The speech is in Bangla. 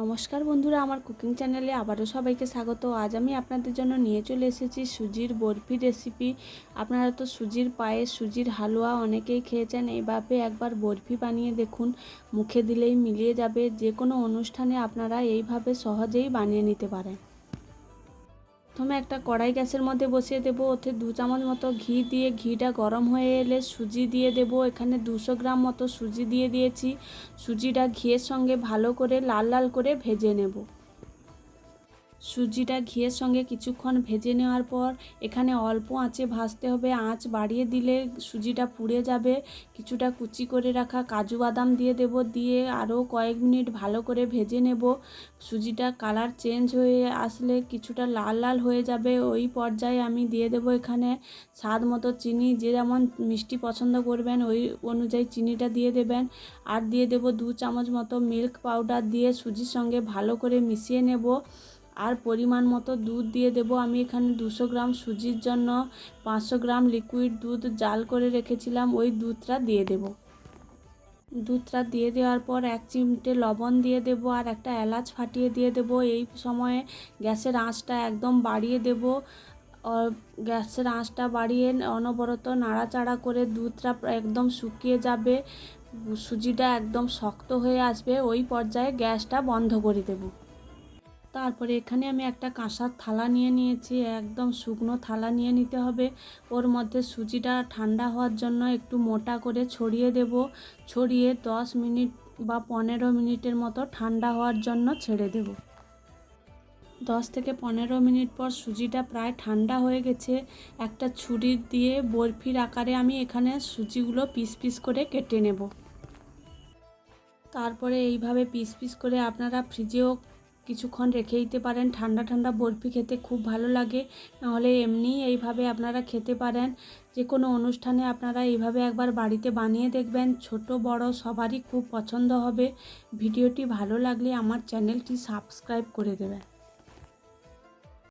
নমস্কার বন্ধুরা, আমার কুকিং চ্যানেলে আবারও সবাইকে স্বাগত। আজ আমি আপনাদের জন্য নিয়ে চলে এসেছি সুজির বরফি রেসিপি আপনারা তো সুজির পায়ে সুজির হালুয়া অনেকেই খেয়েছেন এইভাবে একবার বরফি বানিয়ে দেখুন। মুখে দিলেই মিলিয়ে যাবে যে কোনো অনুষ্ঠানে আপনারা এইভাবে সহজেই বানিয়ে নিতে পারেন। প্রথমে একটা কড়াই গ্যাসের মধ্যে বসিয়ে দেবো। ওতে দু চামচ মতো ঘি দিয়ে, ঘিটা গরম হয়ে এলে সুজি দিয়ে দেব। এখানে দুশো গ্রাম মতো সুজি দিয়ে দিয়েছি। সুজিটা ঘিয়ের সঙ্গে ভালো করে, লাল লাল করে ভেজে নেব। সুজিটা ঘিয়ের সঙ্গে কিছুক্ষণ ভেজে নেওয়ার পর এখানে অল্প আঁচে ভাজতে হবে। আঁচ বাড়িয়ে দিলে সুজিটা পুড়ে যাবে। কিছুটা কুচি করে রাখা কাজু বাদাম দিয়ে দেব। দিয়ে আরও কয়েক মিনিট ভালো করে ভেজে নেব। সুজিটা কালার চেঞ্জ হয়ে আসলে কিছুটা লাল লাল হয়ে যাবে। ওই পর্যায়ে আমি দিয়ে দেব এখানে স্বাদ মতো চিনি। যে যেমন মিষ্টি পছন্দ করবেন ওই অনুযায়ী চিনিটা দিয়ে দেবেন। আর দিয়ে দেব দু চামচ মতো মিল্ক পাউডার দিয়ে সুজির সঙ্গে ভালো করে মিশিয়ে নেব। আর পরিমাণ মতো দুধ দিয়ে দেব। আমি এখানে দুশো গ্রাম সুজির জন্য পাঁচশো গ্রাম লিকুইড দুধ জাল করে রেখেছিলাম। ওই দুধটা দিয়ে দেব। দুধটা দিয়ে দেওয়ার পর এক চিমটে লবণ দিয়ে দেব আর একটা এলাচ ফাটিয়ে দিয়ে দেব। এই সময়ে গ্যাসের আঁচটা একদম বাড়িয়ে দেব। গ্যাসের আঁচটা বাড়িয়ে অনবরত নাড়াচাড়া করে দুধটা একদম শুকিয়ে যাবে। সুজিটা একদম শক্ত হয়ে আসবে। ওই পর্যায়ে গ্যাসটা বন্ধ করে দেবো। তারপরে এখানে আমি একটা কাঁসার থালা নিয়ে নিয়েছি, একদম শুকনো থালা নিয়ে নিতে হবে। ওর মধ্যে সুজিটা ঠান্ডা হওয়ার জন্য একটু মোটা করে ছড়িয়ে দেব। ছড়িয়ে দশ মিনিট বা পনেরো মিনিটের মতো ঠান্ডা হওয়ার জন্য ছেড়ে দেব। দশ থেকে পনেরো মিনিট পর সুজিটা প্রায় ঠান্ডা হয়ে গেছে। একটা ছুরি দিয়ে বরফির আকারে আমি এখানে সুজিগুলো পিস পিস করে কেটে নেব। তারপরে এইভাবে পিস পিস করে আপনারা ফ্রিজেও কিছুক্ষণ রেখে দিতে পারেন। ঠান্ডা ঠান্ডা বরফি খেতে খুব ভালো লাগে। নাহলে এমনি এইভাবে আপনারা খেতে পারেন। যে কোনো অনুষ্ঠানে আপনারা এইভাবে একবার বাড়িতে বানিয়ে দেখবেন। ছোট, বড় সবারই খুব পছন্দ হবে। ভিডিওটি ভালো লাগলে আমার চ্যানেলটি সাবস্ক্রাইব করে দেবেন।